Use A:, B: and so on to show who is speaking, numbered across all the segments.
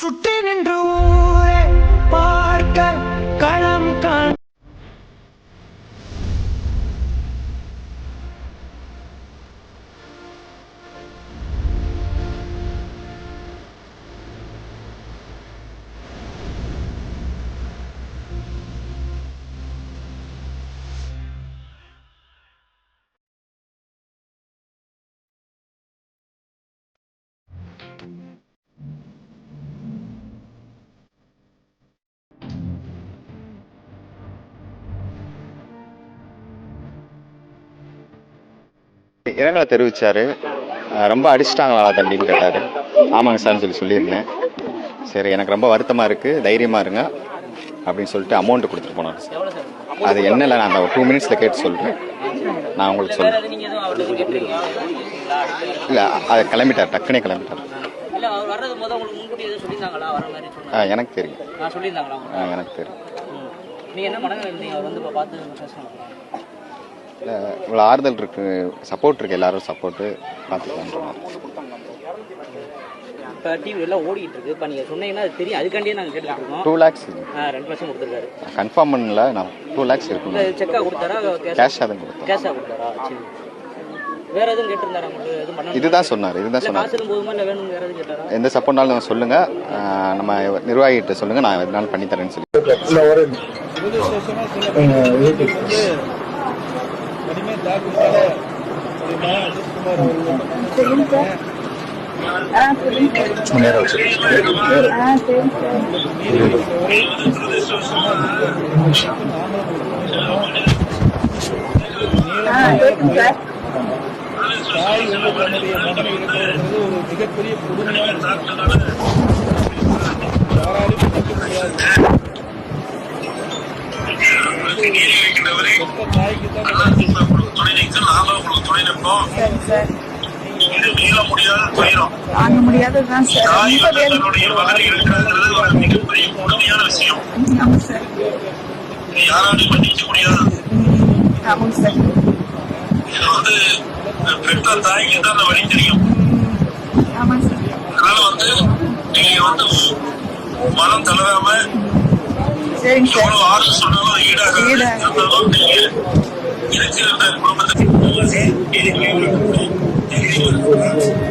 A: சுற்றி நின்று
B: இரங்கலை தெரிவிச்சாரு. அஹ் ரொம்ப அடிச்சிட்டாங்களா தம்பின்னு கேட்டார். ஆமாங்க சார்னு சொல்லி சொல்லியிருந்தேன். சரி எனக்கு ரொம்ப வருத்தமாக இருக்குது தைரியமாக இருங்க அப்படின்னு சொல்லிட்டு அமௌண்ட் கொடுத்துட்டு போனார் சார். அது என்ன இல்லை நான் அந்த டூ மினிட்ஸில் கேட்டு சொல்கிறேன் நான் உங்களுக்கு சொல்கிறேன் இல்லை அதை கிளம்பிட்டார் டக்குனே கிளம்பிட்டார். எனக்கு தெரியும். எனக்கு தெரியும். இவ்வளோ ஆறுதல் இருக்கு. சப்போர்ட் இருக்கு. எல்லாரும் சப்போர்ட்டு பார்த்துக்கலாம்
C: இப்போ டிவி எல்லாம் ஓடிட்டு இருக்கு. இப்போ நீங்க சொன்னீங்கன்னா அது தெரியும். அதுக்காண்டியே நாங்கள் கேட்டுக்கிட்டு இருக்கோம்.
B: டூ லேக்ஸ்
C: ரெண்டு லட்சம் கொடுத்துருக்காரு.
B: கன்ஃபார்ம் பண்ணல. நான் டூ லேக்ஸ் இருக்குங்க
C: செக்கா கொடுத்தாரா?
B: கேஷாக தான் கொடுத்தேன்
C: கேஷா கொடுத்தாரா? சரி. வேற எதுவும் கேட்டிருந்தாரா உங்களுக்கு? எதுவும் பண்ண
B: இதுதான் சொன்னார். இதுதான் சொன்னார். எந்த சப்போர்ட்னாலும் சொல்லுங்க. நம்ம நிர்வாகிகிட்ட சொல்லுங்க. நான் எதுனாலும் பண்ணி தரேன்னு சொல்லி
D: தாய் வந்து தன்னுடைய மகனை ஒரு மிகப்பெரிய கொடுமையான விஷயம். யாராலும் மன்னிக்க முடியாது. பெத்த தாய்க்கு தான்
E: சரி சார் வாங்க முடியாததுதான் சார் ரொம்ப வேதனை ஆமாம் சார்.
F: யாராலையும் மன்னிக்க முடியாது
E: ம், சார்
F: இது வந்து பெற்ற தாய்க்கு தான் அந்த வழி தெரியும் அதனால வந்து நீங்க வந்து மனம் தளராம
E: சரிங்க சார்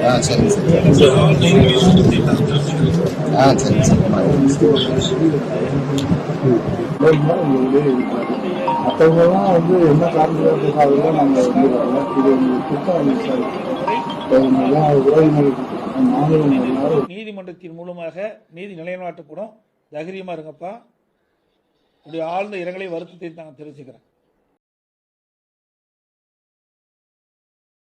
B: ஆ சார் ஆ சார்
G: வந்து என்ன காரணத்துக்காக நாங்கள் வந்து. இது எங்களுக்கு குற்றம்
D: நீதிமன்றத்தின் மூலமாக நீதி நிலைநாட்டப்படும் தைரியமா இருங்கப்பா. உடைய ஆழ்ந்த இரங்கலை வருத்தத்தை நான் தெரிவிச்சுக்கிறேன்